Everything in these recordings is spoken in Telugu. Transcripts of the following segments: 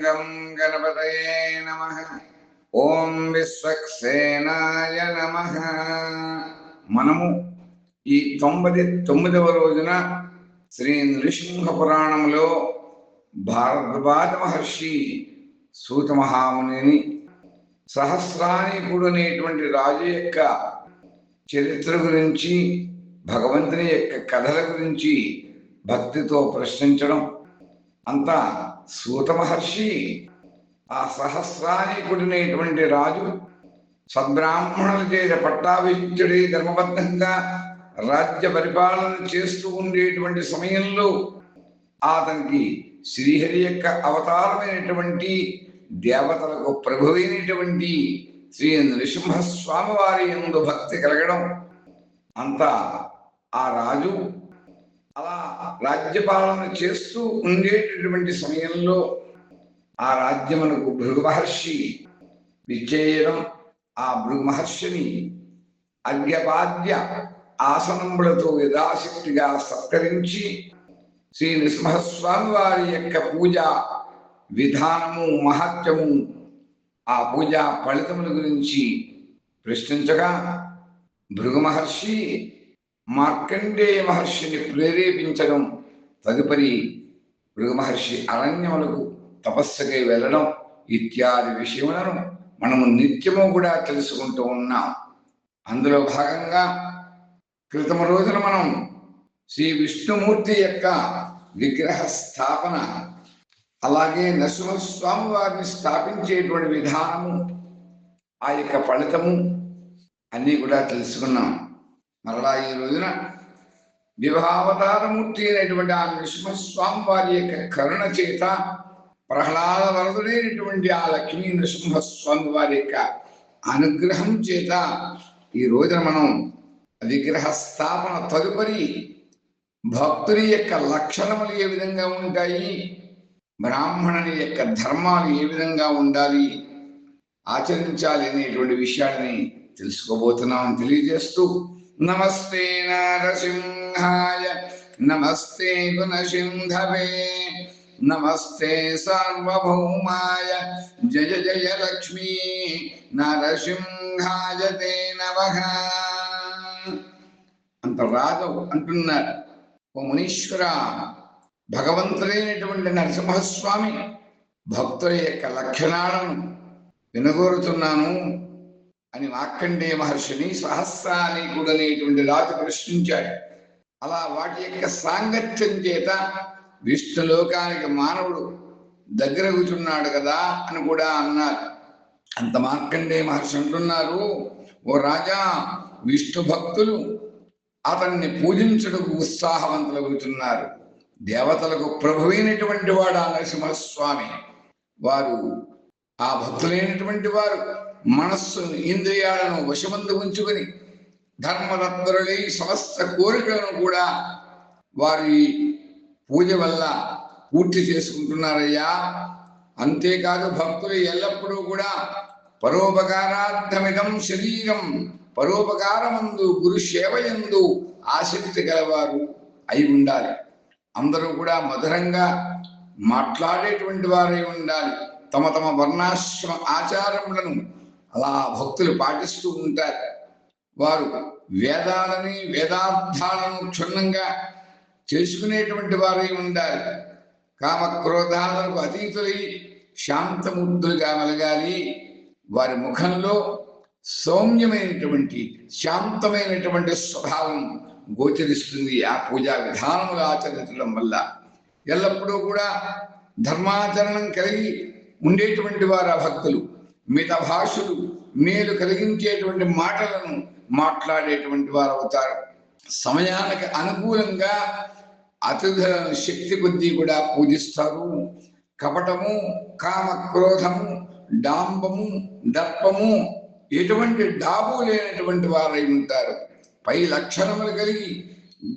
గం గణపతయే నమ ఓం విశ్వక్సేనాయ నమ మనము ఈ తొంభై తొమ్మిదవ రోజున శ్రీ నృసింహ పురాణంలో భారద్వాజ మహర్షి సూత మహామునిని సహస్రానికుడు అనేటువంటి రాజు యొక్క చరిత్ర గురించి భగవంతుని యొక్క కథల గురించి భక్తితో ప్రశ్నించడం అంతా సూత మహర్షి ఆ సహస్రానికుడినటువంటి రాజు సద్బ్రాహ్మణుల చేత పట్టాభిషిక్తుడి ధర్మబద్ధంగా రాజ్య పరిపాలన చేస్తూ ఉండేటువంటి సమయంలో అతనికి శ్రీహరి యొక్క అవతారమైనటువంటి దేవతలకు ప్రభువైనటువంటి శ్రీ నృసింహస్వామి వారి ఎందు భక్తి కలగడం అంతా ఆ రాజు అలా రాజ్యపాలన చేస్తూ ఉండేటటువంటి సమయంలో ఆ రాజ్యమునకు భృగు మహర్షి విజయడం ఆ భృగు మహర్షిని అర్ఘ్యపాద్య ఆసనములతో యథాశక్తిగా సత్కరించి శ్రీ నృసింహస్వామి వారి యొక్క పూజ విధానము మహత్యము ఆ పూజా ఫలితముల గురించి ప్రశ్నించగా భృగు మహర్షి మార్కండేయ మహర్షిని ప్రేరేపించడం తదుపరి భృగు మహర్షి అరణ్యములకు తపస్సుకై వెళ్ళడం ఇత్యాది విషయములను మనము నిత్యము కూడా తెలుసుకుంటూ ఉన్నాం. అందులో భాగంగా క్రితమ రోజున మనం శ్రీ విష్ణుమూర్తి యొక్క విగ్రహ స్థాపన అలాగే నరసింహస్వామి వారిని స్థాపించేటువంటి విధానము ఆ యొక్క ఫలితము అన్నీ కూడా తెలుసుకున్నాం. మరలా ఈ రోజున వివాహావతారమూర్తి అయినటువంటి ఆ నృసింహస్వామి వారి యొక్క కరుణ చేత ప్రహ్లాద వరదుడైనటువంటి ఆ లక్ష్మీ నృసింహస్వామి వారి యొక్క అనుగ్రహం చేత ఈ రోజున మనం విగ్రహ స్థాపన తదుపరి భక్తుని యొక్క లక్షణములు ఏ విధంగా ఉంటాయి? బ్రాహ్మణుని యొక్క ధర్మాలు ఏ విధంగా ఉండాలి? ఆచరించాలి అనేటువంటి విషయాన్ని తెలుసుకోబోతున్నామని తెలియజేస్తూ నమస్తే నరసింహాయ నమస్తే గుణసింధవే నమస్తే సార్వభౌమాయ జయ జయ లక్ష్మీ నరసింహాయ తే నమః. అంత రాదు అంటున్నారు ఓ మునీశ్వర భగవంతుడైనటువంటి నరసింహస్వామి భక్తుల యొక్క లక్షణాలను వినగోరుతున్నాను. అని మార్కండేయ మహర్షిని సహస్రానీకుడు అనేటువంటి రాజు ప్రశ్నించాడు. అలా వాటి యొక్క సాంగత్యం చేత విష్ణులోకానికి మానవుడు దగ్గర కూర్చున్నాడు కదా అని కూడా అన్నారు. అంత మార్కండే మహర్షి అంటున్నారు ఓ రాజా విష్ణు భక్తులు అతన్ని పూజించడానికి ఉత్సాహవంతులు కూర్చున్నారు దేవతలకు ప్రభువైనటువంటి వాడు ఆ నరసింహస్వామి? వారు ఆ భక్తులైనటువంటి వారు. మనస్సును ఇంద్రియాలను వశమందు ఉంచుకొని ధర్మతత్పరులై సమస్త కోరికలను కూడా వారి పూజ వల్ల పూర్తి చేసుకుంటున్నారయ్యా. అంతేకాదు భక్తులు ఎల్లప్పుడూ కూడా పరోపకారార్థమిదం శరీరం పరోపకారమందు గురు సేవయందు ఆసక్తి గలవారు అయి ఉండాలి. అందరూ కూడా మధురంగా మాట్లాడేటువంటి వారై ఉండాలి. తమ తమ వర్ణాశ్రమ ఆచారములను అలా భక్తులు పాటిస్తూ ఉంటారు. వారు వేదాలని వేదార్థాలను క్షుణ్ణంగా చేసుకునేటువంటి వారై ఉండాలి. కామక్రోధాలకు అతీతులై శాంతముద్దులుగా మెలగాలి వారి ముఖంలో సౌమ్యమైనటువంటి శాంతమైనటువంటి స్వభావం గోచరిస్తుంది ఆ పూజా విధానములు ఆచరించడం వల్ల. ఎల్లప్పుడూ కూడా ధర్మాచరణం కలిగి ఉండేటువంటి వారు ఆ భక్తులు. మిత భాషలు మేలు కలిగించేటువంటి మాటలను మాట్లాడేటువంటి వారు అవుతారు. సమయానికి అనుకూలంగా అతిథులను శక్తి కొద్దీ కూడా పూజిస్తారు. కపటము కామ క్రోధము డాంబము దర్పము ఎటువంటి డాబు లేనటువంటి వారై ఉంటారు. పై లక్షణములు కలిగి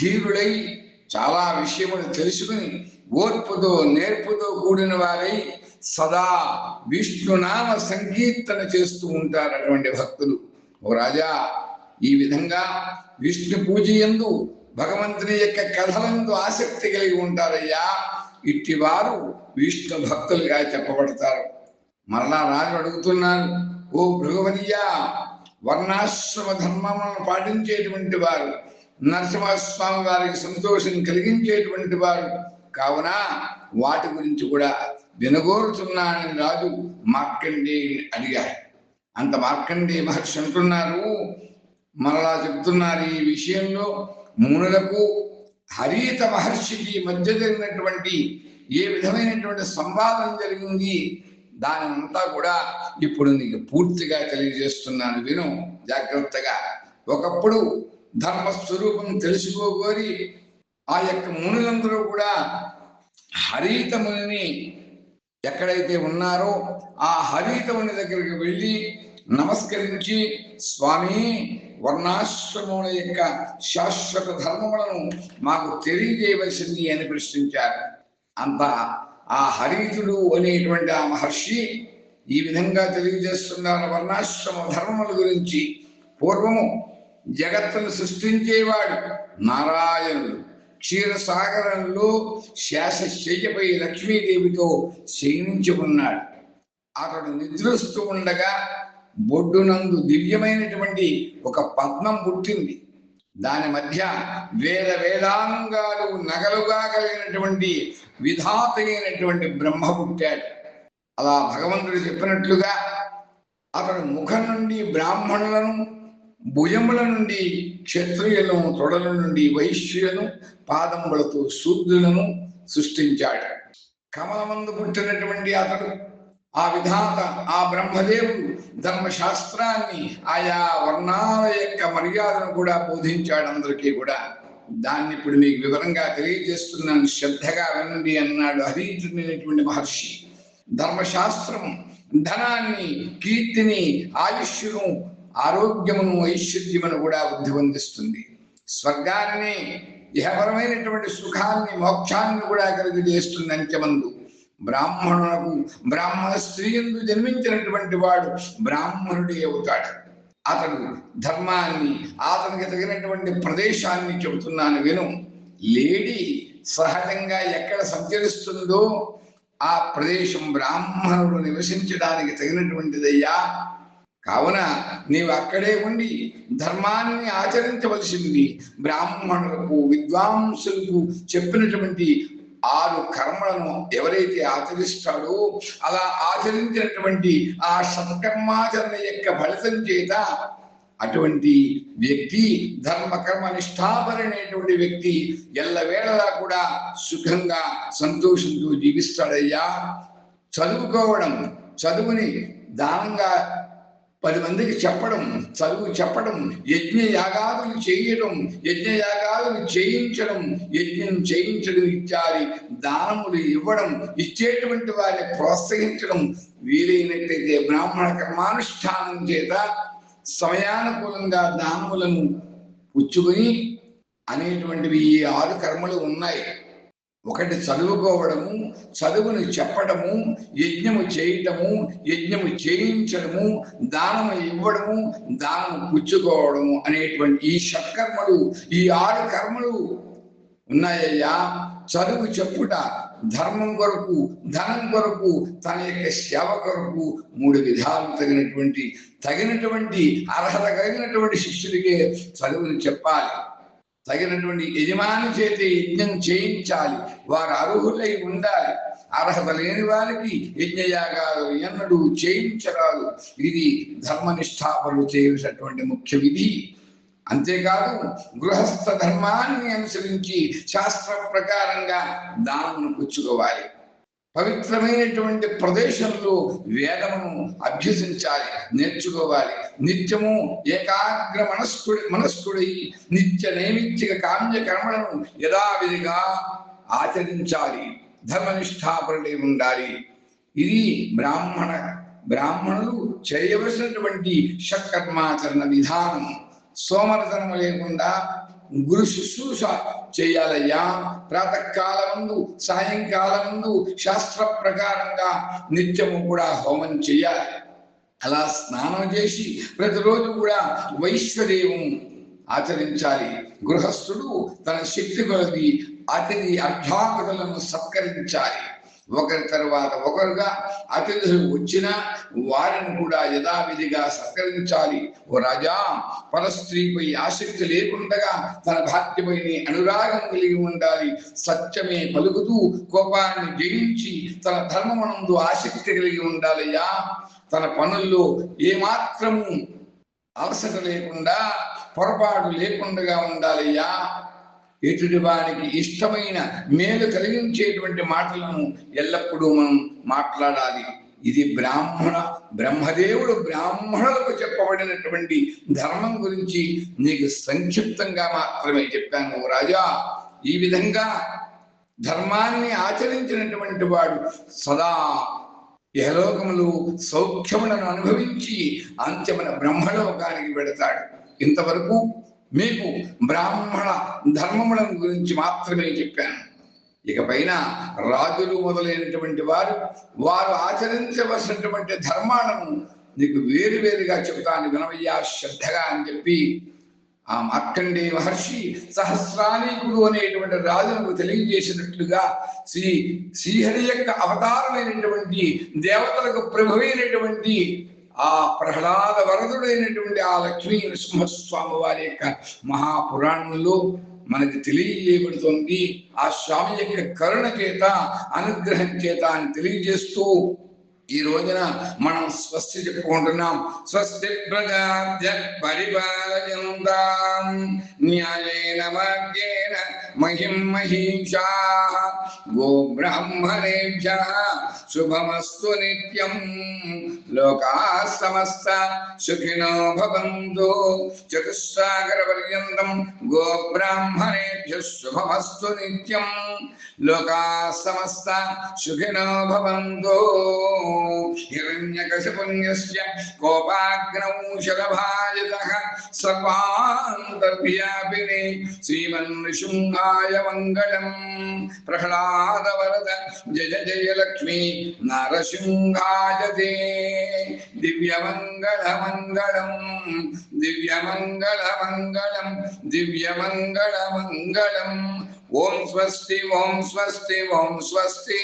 ధీరుడై చాలా విషయములు తెలుసుకుని ఓర్పుతో నేర్పుతో కూడిన వారై సదా విష్ణునామ సంకీర్తన చేస్తూ ఉంటారు అటువంటి భక్తులు. ఓ రాజా ఈ విధంగా విష్ణు పూజ ఎందు భగవంతుని యొక్క కథలందు ఆసక్తి కలిగి ఉంటారయ్యా. ఇట్టివారు విష్ణు భక్తులుగా చెప్పబడతారు. మరలా రాజు అడుగుతున్నారు ఓ భృగవతియ వర్ణాశ్రమ ధర్మములను పాటించేటువంటి వారు నరసింహస్వామి వారికి సంతోషం కలిగించేటువంటి వారు. కావున వాటి గురించి కూడా వినగోరుతున్నానని రాజు మార్కండేయుని అడిగారు. అంత మార్కండేయ మహర్షి అంటున్నారు మరలా చెప్తున్నారు ఈ విషయంలో. మునులకు హరిత మహర్షికి మధ్య జరిగినటువంటి ఏ విధమైనటువంటి సంవాదం జరిగింది దానంతా కూడా ఇప్పుడు నీకు పూర్తిగా తెలియజేస్తున్నాను విను జాగ్రత్తగా. ఒకప్పుడు ధర్మస్వరూపం తెలుసుకోగోరి ఆ యొక్క మునులందరూ కూడా హరిత మునిని ఎక్కడైతే ఉన్నారో ఆ హరితముని దగ్గరికి వెళ్ళి నమస్కరించి స్వామి వర్ణాశ్రమముల యొక్క శాశ్వత ధర్మములను మాకు తెలియజేయవలసింది అని ప్రశ్నించారు. అంత ఆ హరితుడు అనేటువంటి ఆ మహర్షి ఈ విధంగా తెలియజేస్తున్నారు. వర్ణాశ్రమ ధర్మముల గురించి పూర్వము జగత్తును సృష్టించేవాడు నారాయణుడు. క్షీరసాగరంలో శాసశయ్యపై లక్ష్మీదేవితో శయనించి ఉన్నాడు అతడు నిద్రిస్తూ ఉండగా బొడ్డునందు దివ్యమైనటువంటి ఒక పద్మం పుట్టింది. దాని మధ్య వేద వేదాంగాలు నగలుగా కలిగినటువంటి విధాత అయినటువంటి బ్రహ్మ పుట్టాడు. అలా భగవంతుడు చెప్పినట్లుగా అతడు ముఖం నుండి బ్రాహ్మణులను భుజముల నుండి క్షత్రియులను తొడల నుండి వైశ్యులను పాదములతో శూద్రులను సృష్టించాడు. కమలమందు పుట్టినటువంటి అతడు ఆ విధాత ఆ బ్రహ్మదేవుడు ధర్మశాస్త్రాన్ని ఆయా వర్ణాల యొక్క మర్యాదను కూడా బోధించాడు అందరికీ కూడా. దాన్ని ఇప్పుడు మీకు వివరంగా తెలియజేస్తున్నాను. శ్రద్ధగా వినండి అన్నాడు హరితుడైనటువంటి మహర్షి. ధర్మశాస్త్రం ధనాన్ని కీర్తిని ఆయుష్యును ఆరోగ్యమును ఐశ్వర్యమును కూడా వృద్ధి పొందిస్తుంది స్వర్గాన్ని ఇహపరమైనటువంటి సుఖాన్ని మోక్షాన్ని కూడా కలిగజేస్తుంది అంత్యమందు బ్రాహ్మణులకు బ్రాహ్మణ స్త్రీయందు జన్మించినటువంటి వాడు బ్రాహ్మణుడే అవుతాడు. అతడు ధర్మాన్ని అతనికి తగినటువంటి ప్రదేశాన్ని చెబుతున్నాను విను. లేడీ సహజంగా ఎక్కడ సంచరిస్తుందో ఆ ప్రదేశం బ్రాహ్మణుడు నివసించడానికి తగినటువంటిదయ్యా. కావున నీవు అక్కడే ఉండి ధర్మాన్ని ఆచరించవలసింది బ్రాహ్మణులకు విద్వాంసులకు చెప్పినటువంటి ఆరు కర్మలను ఎవరైతే ఆచరిస్తాడో అలా ఆచరించినటువంటి ఆ సత్కర్మాచరణ యొక్క ఫలితం చేత అటువంటి వ్యక్తి ధర్మకర్మ కర్మ వ్యక్తి ఎల్లవేళలా కూడా సుఖంగా సంతోషంతో జీవిస్తాడయ్యా. చదువుకోవడం చదువుని దానంగా పది మందికి చెప్పడం చదువు చెప్పడం యజ్ఞ యాగాదులు చేయడం యజ్ఞ యాగాదులు చేయించడం యజ్ఞం చేయించడం ఇత్యాది దానములు ఇవ్వడం ఇచ్చేటువంటి వారిని ప్రోత్సహించడం వీలైనట్టయితే బ్రాహ్మణ కర్మానుష్ఠానం చేత సమయానుకూలంగా దానములను పుచ్చుకొని అనేటువంటివి ఈ ఆరు కర్మలు ఉన్నాయి. ఒకటి చదువుకోవడము చదువును చెప్పడము యజ్ఞము చేయటము యజ్ఞము చేయించడము దానము ఇవ్వడము దానము పుచ్చుకోవడము అనేటువంటి ఈ షట్కర్మలు ఈ ఆరు కర్మలు ఉన్నాయ్యా. చదువు చెప్పుట ధర్మం కొరకు ధనం కొరకు తన యొక్క సేవ కొరకు మూడు విధాలు తగినటువంటి తగినటువంటి అర్హత కలిగినటువంటి శిష్యుడికే చదువును చెప్పాలి. తగినటువంటి యజమాని చేత యజ్ఞం చేయించాలి. వారు అర్హులై ఉండాలి. అర్హత లేని వారికి యజ్ఞయాగాలు ఎన్నడూ చేయించరాదు. ఇది ధర్మనిష్టాపరులు చేయవలసినటువంటి ముఖ్య విధి. అంతేకాదు గృహస్థ ధర్మాన్ని అనుసరించి శాస్త్ర ప్రకారంగా దానమును పుచ్చుకోవాలి. పవిత్రమైనటువంటి ప్రదేశంలో వేదమును అభ్యసించాలి నేర్చుకోవాలి. నిత్యము ఏకాగ్ర మనస్కుడి మనస్కుడై నిత్య నైమిత్తిక కామ్య కర్మలను యథావిధిగా ఆచరించాలి. ధర్మనిష్టాపరుడై ఉండాలి. ఇది బ్రాహ్మణ బ్రాహ్మణులు చేయవలసినటువంటి షట్కర్మాచరణ విధానం. సోమరతనము లేకుండా గురు శుశ్రూష చేయాలయ్యా. ప్రాతకాలముందు సాయంకాలముందు శాస్త్ర ప్రకారంగా నిత్యము కూడా హోమం చేయాలి. అలా స్నానం చేసి ప్రతిరోజు కూడా వైశ్వదేవం ఆచరించాలి. గృహస్థుడు తన శక్తి కొలది అతిథి అభ్యాగతులను సత్కరించాలి. ఒకరి తర్వాత ఒకరుగా అతిథులు వచ్చినా వారిని కూడా యథావిధిగా సత్కరించాలి. ఓ రాజా పరస్త్రీపై ఆసక్తి లేకుండా తన భార్యపై అనురాగం కలిగి ఉండాలి. సత్యమే పలుకుతూ కోపాన్ని జయించి తన ధర్మమునందు ఆసక్తి కలిగి ఉండాలయ్యా. తన పనుల్లో ఏమాత్రము అలసట లేకుండా పొరపాటు లేకుండా ఉండాలయ్యా. ఎటుటి వారికి ఇష్టమైన మేలు కలిగించేటువంటి మాటలను ఎల్లప్పుడూ మనం మాట్లాడాలి. ఇది బ్రాహ్మణ బ్రహ్మదేవుడు బ్రాహ్మణులకు చెప్పబడినటువంటి ధర్మం గురించి నీకు సంక్షిప్తంగా మాత్రమే చెప్పాను ఓ రాజా. ఈ విధంగా ధర్మాన్ని ఆచరించినటువంటి వాడు సదా యహలోకములు సౌఖ్యములను అనుభవించి అంత్యమున బ్రహ్మలోకానికి వెడతాడు ఇంతవరకు మీకు బ్రాహ్మణ ధర్మములను గురించి మాత్రమే చెప్పాను. ఇక పైన రాజులు మొదలైనటువంటి వారు వారు ఆచరించవలసినటువంటి ధర్మాలను నీకు వేరు వేరుగా చెబుతాను. వినవయ్యా శ్రద్ధగా అని చెప్పి ఆ మార్కండే మహర్షి సహస్రానీకుడు అనేటువంటి రాజులకు తెలియజేసినట్లుగా శ్రీ శ్రీహరి యొక్క అవతారమైనటువంటి దేవతలకు ప్రభువైనటువంటి ఆ ప్రహ్లాద వరదుడైనటువంటి ఆ లక్ష్మీ నృసింహస్వామి వారి యొక్క మహాపురాణంలో మనకి తెలియజేయబడుతోంది. ఆ స్వామి యొక్క కరుణ చేత అనుగ్రహం చేత అని తెలియజేస్తూ ఈ రోజున మనం స్వస్తి చెప్పుకుంటున్నాం స్వస్తి ప్రజాభ్య పరిపాలయంతాం న్యాయేన మార్గేణ మహిం మహిషా గో బ్రాహ్మణేభ్య శుభమస్తు నిత్యం లోకా సమస్త సుఖినో భవంతు చతుస్సాగర పర్యంతం గో బ్రాహ్మణేభ్య శుభమస్తు నిత్యం లోకా సమస్త సుఖినో భవంతు హిరణ్యకశపుణ్యస్య కోపాగ్నౌ శరభాయతః సర్వాంతర్వ్యాపిని శ్రీమన్నృశృంగాయ మంగళం ప్రహ్లాదవరద జయ జయ లక్ష్మీ నరసింహాయ దే దివ్యమంగళ మంగళం దివ్యమంగళ మంగళం దివ్యమంగళ మంగళం ఓం స్వస్తి ఓం స్వస్తి ఓం స్వస్తి